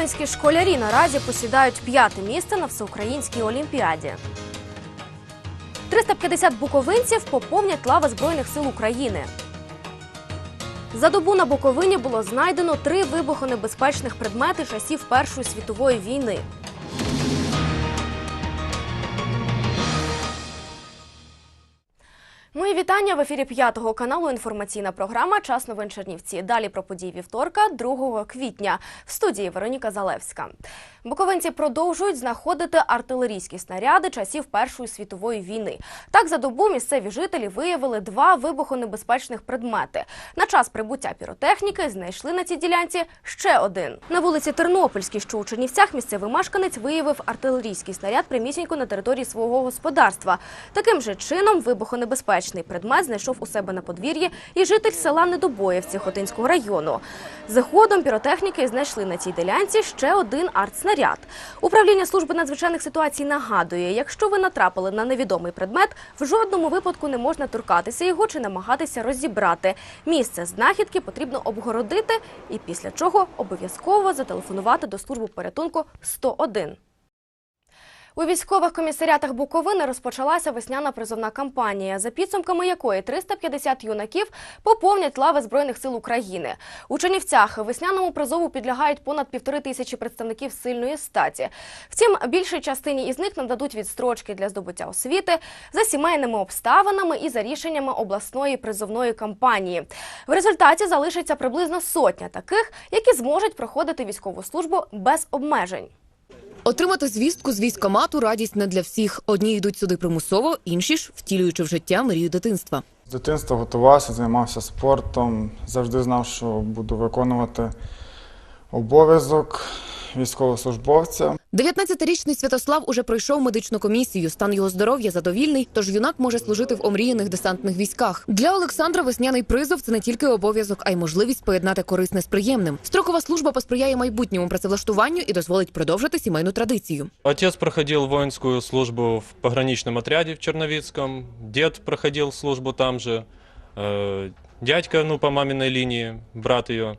Буковинські школярі наразі посідають п'яте місце на всеукраїнській олімпіаді. 350 буковинців поповнять лави Збройних сил України. За добу на Буковині було знайдено три вибухонебезпечних предмети часів Першої світової війни. Мої вітання в ефірі п'ятого каналу. Інформаційна програма Час новин Чернівці. Далі про події вівторка, 2 квітня. В студії Вероніка Залевська. Буковинці продовжують знаходити артилерійські снаряди часів Першої світової війни. Так, за добу місцеві жителі виявили два вибухонебезпечних предмети. На час прибуття піротехніки знайшли на цій ділянці ще один. На вулиці Тернопільській, що у Чернівцях, місцевий мешканець виявив артилерійський снаряд прямісінько на території свого господарства. Таким же чином вибухонебезпечний предмет знайшов у себе на подвір'ї і житель села Недобоївці Хотинського району. Згодом піротехніки знайшли на цій ділянці ще один артснаряд. Управління служби надзвичайних ситуацій нагадує, якщо ви натрапили на невідомий предмет, в жодному випадку не можна торкатися його чи намагатися розібрати. Місце знахідки потрібно обгородити і після чого обов'язково зателефонувати до служби порятунку 101. У військових комісаріатах Буковини розпочалася весняна призовна кампанія, за підсумками якої 350 юнаків поповнять лави Збройних сил України. У Чернівцях весняному призову підлягають понад півтори тисячі представників сильної статі. Втім, більшій частині із них нададуть відстрочки для здобуття освіти за сімейними обставинами і за рішеннями обласної призовної кампанії. В результаті залишиться приблизно сотня таких, які зможуть проходити військову службу без обмежень. Отримати звістку з військомату радість не для всіх. Одні йдуть сюди примусово, інші ж втілюючи в життя мрію дитинства. З дитинства готувався, займався спортом, завжди знав, що буду виконувати обов'язок військовослужбовця. 19-річний Святослав уже пройшов медичну комісію. Стан його здоров'я задовільний, тож юнак може служити в омріяних десантних військах. Для Олександра весняний призов це не тільки обов'язок, а й можливість поєднати корисне з приємним. Строкова служба посприяє майбутньому працевлаштуванню і дозволить продовжити сімейну традицію. Отец проходил воинскую службу в пограничном отряде в Черновицком, дед проходил службу там же, э, дядька, ну, по маминой линии, брат э,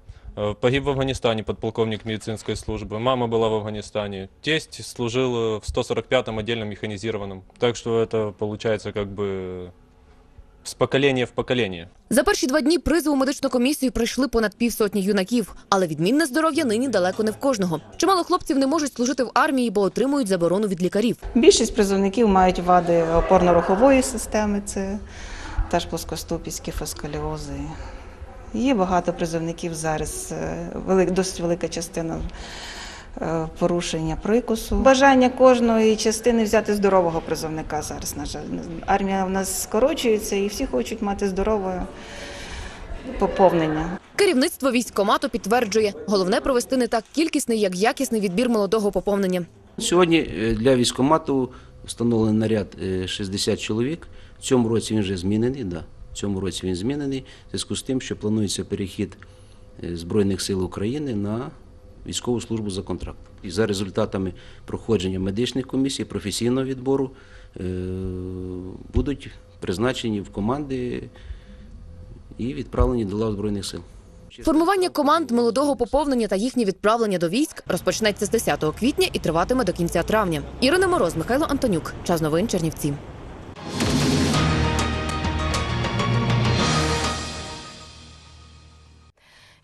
погиб в Афганистане, подполковник медицинской службы, мама была в Афганистане, тесть служил э, в 145-м отдельном механизированном, так что это получается как бы с поколения в поколение. За перші два дні призову медичну комісію пройшли понад півсотні юнаків, але відмінне здоров'я нині далеко не в кожного. Чимало хлопців не можуть служити в армії, бо отримують заборону від лікарів. Більшість призовників мають вади опорно-рухової системи, це теж плоскостопіські фосколіози. Є багато призовників зараз, е, велик- досить велика частина е, порушення прикусу. Бажання кожної частини взяти здорового призовника зараз, на жаль. Армія в нас скорочується і всі хочуть мати здорове поповнення. Керівництво військкомату підтверджує, головне провести не так кількісний, як якісний відбір молодого поповнення. Сьогодні е, для військкомату встановлений наряд е, 60 чоловік. В цьому році він вже змінений. Да. В цьому році він змінений в зв'язку з тим, що планується перехід е, Збройних сил України на військову службу за контрактом. І за результатами проходження медичних комісій, професійного відбору е, будуть призначені в команди і відправлені до лав Збройних сил. Формування команд молодого поповнення та їхнє відправлення до військ розпочнеться з 10 квітня і триватиме до кінця травня. Ірина Мороз, Михайло Антонюк. Час новин Чернівці.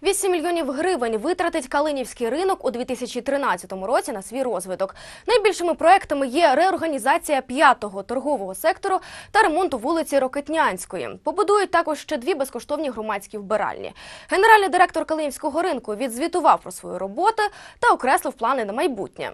Вісім мільйонів гривень витратить Калинівський ринок у 2013 році на свій розвиток. Найбільшими проектами є реорганізація п'ятого торгового сектору та ремонту вулиці Рокетнянської. Побудують також ще дві безкоштовні громадські вбиральні. Генеральний директор Калинівського ринку відзвітував про свою роботу та окреслив плани на майбутнє.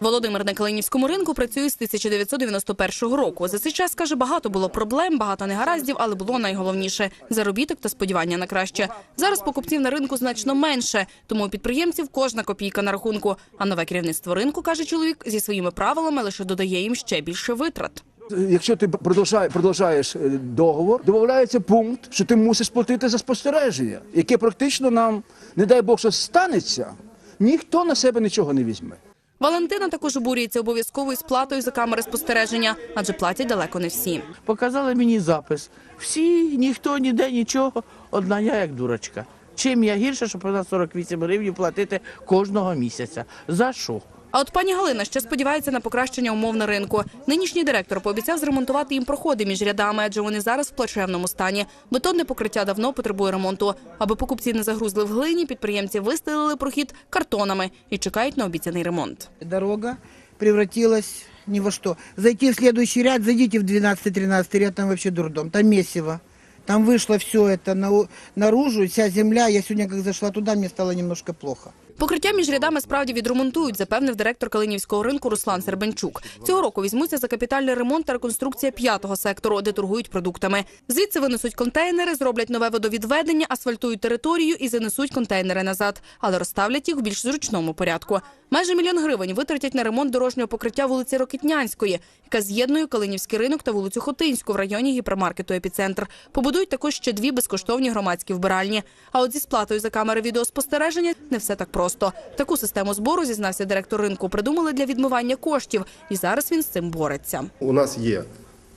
Володимир на Калинівському ринку працює з 1991 року. За цей час каже, багато було проблем, багато негараздів, але було найголовніше заробіток та сподівання на краще. Зараз покупців на ринку значно менше, тому у підприємців кожна копійка на рахунку. А нове керівництво ринку каже чоловік зі своїми правилами лише додає їм ще більше витрат. Якщо ти продовжаєш, е, договор, додається пункт, що ти мусиш платити за спостереження, яке практично нам, не дай Бог, що станеться, ніхто на себе нічого не візьме. Валентина також обурюється обов'язковою сплатою за камери спостереження, адже платять далеко не всі. Показали мені запис. Всі, ніхто, ніде, нічого. Одна я як дурочка. Чим я гірше, що повинна 48 гривень платити кожного місяця. За що? А от пані Галина ще сподівається на покращення умов на ринку. Нинішній директор пообіцяв зремонтувати їм проходи між рядами, адже вони зараз в плачевному стані. Бетонне покриття давно потребує ремонту. Аби покупці не загрузли в глині, підприємці вистелили прохід картонами і чекають на обіцяний ремонт. Дорога превратилась ни во что. Зайти в следующий ряд, зайдите в 12-13 ряд, там вообще дурдом, там месиво. Там вышло все это на- наружу, вся земля. Я сегодня, как зашла туда, мне стало немножко плохо. Покриття між рядами справді відремонтують, запевнив директор Калинівського ринку Руслан Сербенчук. Цього року візьмуться за капітальний ремонт та реконструкція п'ятого сектору, де торгують продуктами. Звідси винесуть контейнери, зроблять нове водовідведення, асфальтують територію і занесуть контейнери назад, але розставлять їх в більш зручному порядку. Майже мільйон гривень витратять на ремонт дорожнього покриття вулиці Рокітнянської, яка з'єднує Калинівський ринок та вулицю Хотинську в районі гіпермаркету Епіцентр. Побудують також ще дві безкоштовні громадські вбиральні. А от зі сплатою за камери відеоспостереження не все так просто. Таку систему збору, зізнався директор ринку, придумали для відмивання коштів, і зараз він з цим бореться. У нас є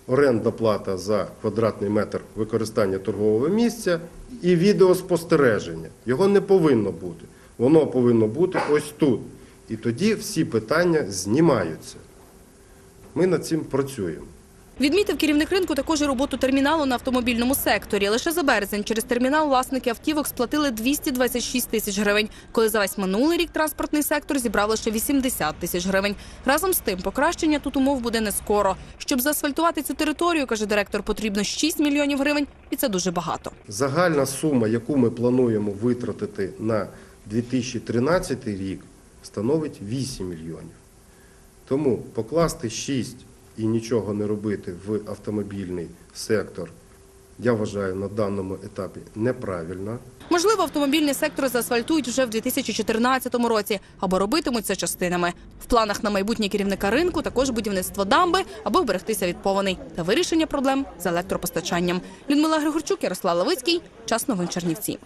орендна плата за квадратний метр використання торгового місця і відеоспостереження. Його не повинно бути. Воно повинно бути ось тут. І тоді всі питання знімаються. Ми над цим працюємо. Відмітив керівник ринку також і роботу терміналу на автомобільному секторі. Лише за березень через термінал власники автівок сплатили 226 тисяч гривень, коли за весь минулий рік транспортний сектор зібрав лише 80 тисяч гривень. Разом з тим, покращення тут умов буде не скоро. Щоб заасфальтувати цю територію, каже директор, потрібно 6 мільйонів гривень, і це дуже багато. Загальна сума, яку ми плануємо витратити на 2013 рік, становить 8 мільйонів. Тому покласти 6 і нічого не робити в автомобільний сектор, я вважаю на даному етапі неправильно. Можливо, автомобільний сектор заасфальтують вже в 2014 році або робитимуть це частинами. В планах на майбутнє керівника ринку також будівництво дамби, аби вберегтися від повеней та вирішення проблем з електропостачанням. Людмила Григорчук, Ярослав Лавицький. Час новин Чернівці.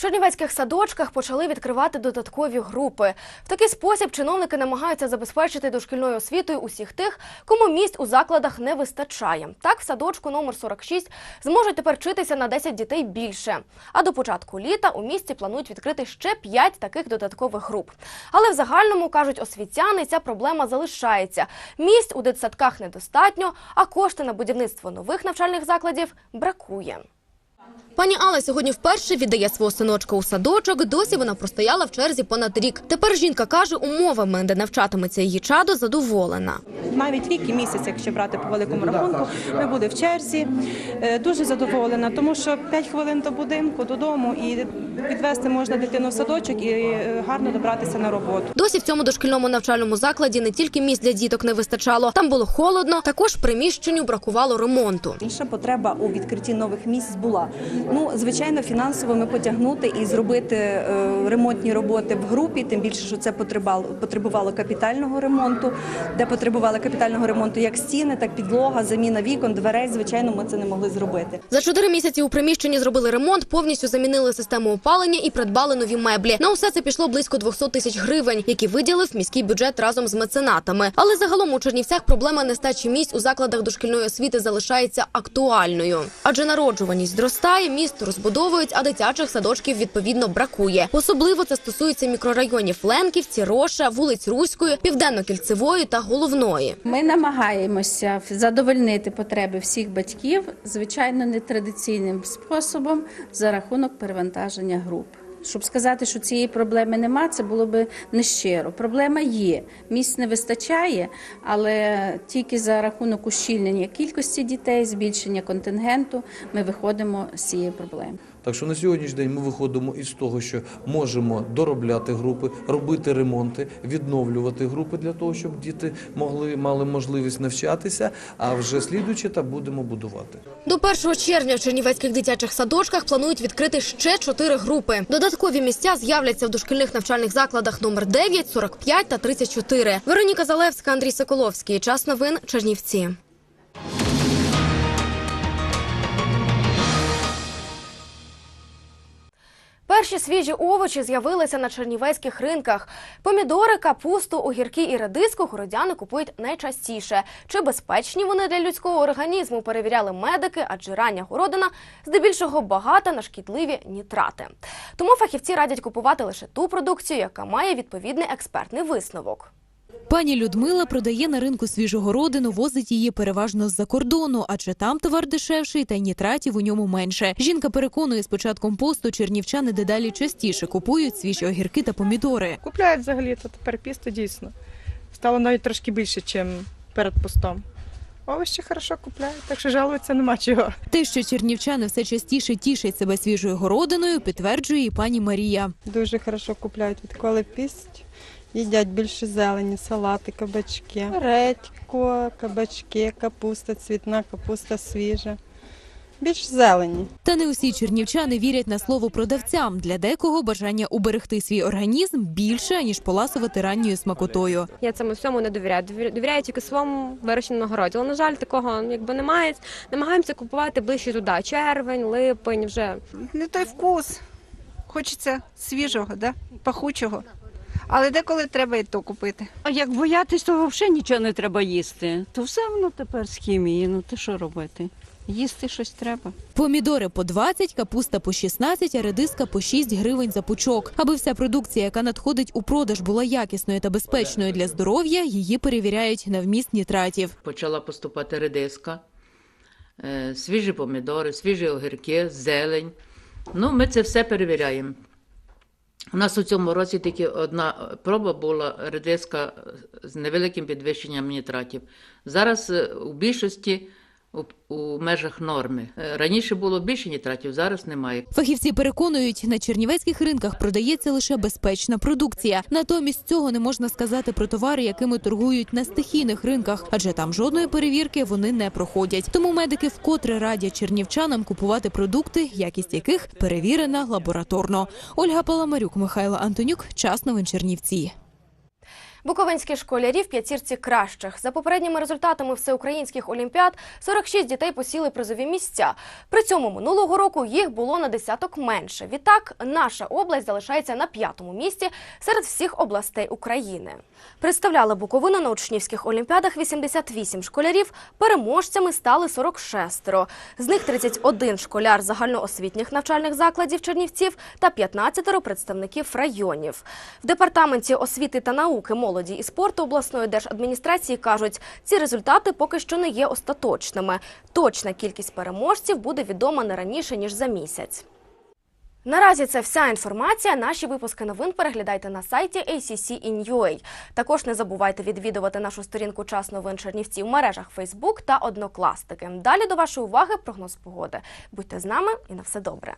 В чернівецьких садочках почали відкривати додаткові групи. В такий спосіб чиновники намагаються забезпечити дошкільною освітою усіх тих, кому місць у закладах не вистачає. Так, в садочку номер 46 зможуть тепер вчитися на 10 дітей більше. А до початку літа у місті планують відкрити ще 5 таких додаткових груп. Але в загальному кажуть освітяни, ця проблема залишається. Місць у дитсадках недостатньо, а кошти на будівництво нових навчальних закладів бракує. Пані Алла сьогодні вперше віддає свого синочка у садочок. Досі вона простояла в черзі понад рік. Тепер жінка каже, умовами, де навчатиметься її чадо, задоволена. навіть рік і місяць, якщо брати по великому рахунку, ми буде в черзі. Е, Дуже задоволена, тому що 5 хвилин до будинку, додому, і відвести можна дитину в садочок і е, гарно добратися на роботу. Досі в цьому дошкільному навчальному закладі не тільки місць для діток не вистачало, там було холодно. Також приміщенню бракувало ремонту. Інша потреба у відкритті нових місць була. Ну, звичайно, фінансово ми потягнути і зробити е, ремонтні роботи в групі, тим більше, що це потребувало, потребувало капітального ремонту, де потребували капітального ремонту як стіни, так підлога, заміна вікон, дверей. Звичайно, ми це не могли зробити. За чотири місяці у приміщенні зробили ремонт, повністю замінили систему опалення і придбали нові меблі. На усе це пішло близько 200 тисяч гривень, які виділив міський бюджет разом з меценатами. Але загалом у Чернівцях проблема нестачі місць у закладах дошкільної освіти залишається актуальною, адже народжуваність зростає, місто розбудовують, а дитячих садочків відповідно бракує. Особливо це стосується мікрорайонів Ленківці, Роша, вулиць Руської, Південно-Кільцевої та Головної. Ми намагаємося задовольнити потреби всіх батьків, звичайно, нетрадиційним способом за рахунок перевантаження груп. Щоб сказати, що цієї проблеми нема, це було би нещиро. Проблема є. Місць не вистачає, але тільки за рахунок ущільнення кількості дітей, збільшення контингенту, ми виходимо з цієї проблеми. Так що на сьогоднішній день ми виходимо із того, що можемо доробляти групи, робити ремонти, відновлювати групи для того, щоб діти могли мали можливість навчатися. А вже слідуючи та будемо будувати. До 1 червня в чернівецьких дитячих садочках планують відкрити ще чотири групи. Додаткові місця з'являться в дошкільних навчальних закладах номер 9, 45 та 34. Вероніка Залевська, Андрій Соколовський. Час новин Чернівці. Перші свіжі овочі з'явилися на чернівецьких ринках. Помідори, капусту, огірки і редиску городяни купують найчастіше. Чи безпечні вони для людського організму? Перевіряли медики, адже рання городина здебільшого багата на шкідливі нітрати. Тому фахівці радять купувати лише ту продукцію, яка має відповідний експертний висновок. Пані Людмила продає на ринку свіжого родину, возить її переважно з-за кордону, адже там товар дешевший та й нітратів у ньому менше. Жінка переконує, з початком посту чернівчани дедалі частіше купують свіжі огірки та помідори. Купляють взагалі, то тепер пісто дійсно. Стало навіть трошки більше, ніж перед постом. Овочі хорошо купляють, так що жалуватися нема чого. Те, що чернівчани все частіше тішать себе свіжою городиною, підтверджує і пані Марія. Дуже хорошо купляють, відколи пість. Їдять більше зелені, салати, кабачки, редько, кабачки, капуста, цвітна, капуста свіжа. Більш зелені. Та не усі чернівчани вірять на слово продавцям. Для декого бажання уберегти свій організм більше ніж поласувати ранньою смакотою. Я цьому всьому не довіряю. Довір- Довіряю тільки своєму вирощеному городі. Але, на жаль, такого якби немає. Намагаємося купувати ближче туди. Червень, липень, вже не той вкус. Хочеться свіжого, да? пахучого. Але деколи треба і то купити. А як боятись, то взагалі нічого не треба їсти. То все воно тепер з хімії. Ну то що робити? Їсти щось треба. Помідори по 20, капуста по 16, а редиска по 6 гривень за пучок. Аби вся продукція, яка надходить у продаж, була якісною та безпечною для здоров'я, її перевіряють на вміст нітратів. Почала поступати редиска, е, свіжі помідори, свіжі огірки, зелень. Ну, ми це все перевіряємо. У нас у цьому році тільки одна проба була редиска з невеликим підвищенням нітратів. Зараз е, у більшості у, межах норми. Е, Раніше було більше нітратів, зараз немає. Фахівці переконують, на чернівецьких ринках продається лише безпечна продукція. Натомість цього не можна сказати про товари, якими торгують на стихійних ринках, адже там жодної перевірки вони не проходять. Тому медики вкотре радять чернівчанам купувати продукти, якість яких перевірена лабораторно. Ольга Паламарюк, Михайло Антонюк. Час новин Чернівці. Буковинські школярі в п'ятірці кращих. За попередніми результатами всеукраїнських олімпіад 46 дітей посіли призові місця. При цьому минулого року їх було на десяток менше. Відтак, наша область залишається на п'ятому місці серед всіх областей України. Представляли Буковину на учнівських олімпіадах 88 школярів. Переможцями стали 46. З них 31 школяр загальноосвітніх навчальних закладів Чернівців та 15 представників районів. В департаменті освіти та науки, молоді і спорту обласної держадміністрації кажуть, ці результати поки що не є остаточними. Точна кількість переможців буде відома не раніше ніж за місяць. Наразі це вся інформація. Наші випуски новин переглядайте на сайті ACC in Також не забувайте відвідувати нашу сторінку Час новин Чернівці в мережах Facebook та Однокластики. Далі до вашої уваги прогноз погоди. Будьте з нами і на все добре.